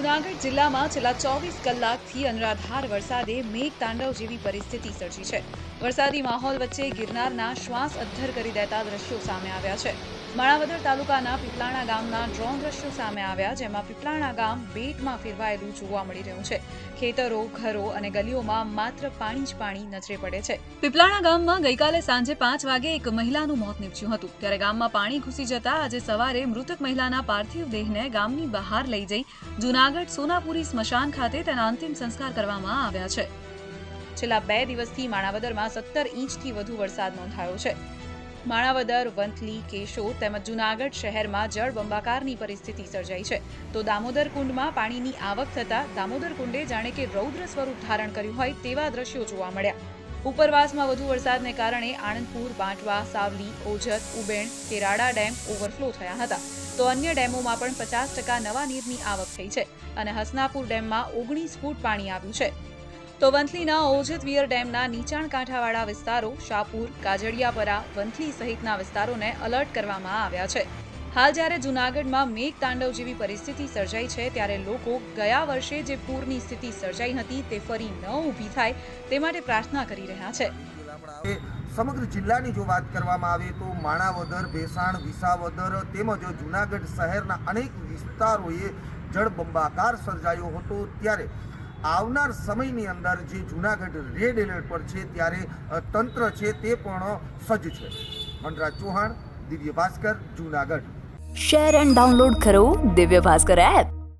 જૂનાગઢ જિલ્લામાં છેલ્લા ચોવીસ કલાકથી અનરાધાર વરસાદે મેઘ તાંડવ જેવી પરિસ્થિતિ સર્જી છે. વરસાદી માહોલ વચ્ચે ગિરનારના શ્વાસ અદ્ધર કરી દેતા દ્રશ્યો સામે આવ્યા છે. માણાવદર તાલુકાના પીપલાણા ગામના ડ્રોન દ્રશ્યો સામે આવ્યા, જેમાં પીપલાણા ગામ બેટમાં ફેરવાયેલું જોવા મળી રહ્યું છે. ખેતરો, ઘરો અને ગલીઓમાં માત્ર પાણી જ પાણી નજરે પડે છે. પીપલાણા ગામમાં ગઈકાલે સાંજે પાંચ વાગે એક મહિલાનું મોત નીપજ્યું હતું. ત્યારે ગામમાં પાણી ઘૂસી જતા આજે સવારે મૃતક મહિલાના પાર્થિવ દેહને ગામની બહાર લઈ જઈ જૂનાગઢ સોનાપુરી સ્મશાન ખાતે તેના અંતિમ સંસ્કાર કરવામાં આવ્યા છે. છેલ્લા બે દિવસથી માણાવદરમાં સત્તર ઇંચથી વધુ વરસાદ નોંધાયો છે. માણાવદર, વંથલી, કેશોદ તેમજ જૂનાગઢ શહેરમાં જળબંબાકારની પરિસ્થિતિ સર્જાઈ છે. તો દામોદર કુંડમાં પાણીની આવક થતાં દામોદર કુંડે જાણે કે રૌદ્ર સ્વરૂપ ધારણ કર્યું હોય તેવા દ્રશ્યો જોવા મળ્યા. ઉપરવાસમાં વધુ વરસાદને કારણે આણંદપુર, બાંટવા, સાવલી, ઓજત, ઉબેણ, કેરાડા ડેમ ઓવરફ્લો થયા હતા. તો અન્ય ડેમોમાં પણ પચાસ ટકા નવા નીરની આવક થઈ છે અને હસનાપુર ડેમમાં ઓગણીસ ફૂટ પાણી આવ્યું છે. તો વંથલીના ઓજત વિયર ડેમના નીચાણ કાંઠાવાળા વિસ્તારો શાપુર કાજડિયાપરા, વંથલી સહિતના વિસ્તારોને અલર્ટ કરવામાં આવ્યા છે. હાલ જ્યારે જૂનાગઢમાં મેઘ તાંડવ જેવી પરિસ્થિતિ સર્જાઈ છે, ત્યારે લોકો ગયા વર્ષે જે પૂરની સ્થિતિ સર્જાઈ હતી, તે ફરી ન ઊભી થાય, તે માટે પ્રાર્થના કરી રહ્યા છે. સમગ્ર જિલ્લાની જો વાત કરવામાં આવે તો માણાવદર, ભેસાણ, વિસાવદર તેમજ જૂનાગઢ શહેરના અનેક વિસ્તારોએ જળબંબાકાર સર્જાયો હતો. ત્યારે આવનાર સમયની અંદર જે જૂનાગઢ રેડ એલર્ટ પર છે ત્યારે તંત્ર છે તે પણ સજ્જ છે. Manraj Chauhan, Divya Bhaskar, Junagadh. Share and download કરો દિવ્ય ભાસ્કર એપ.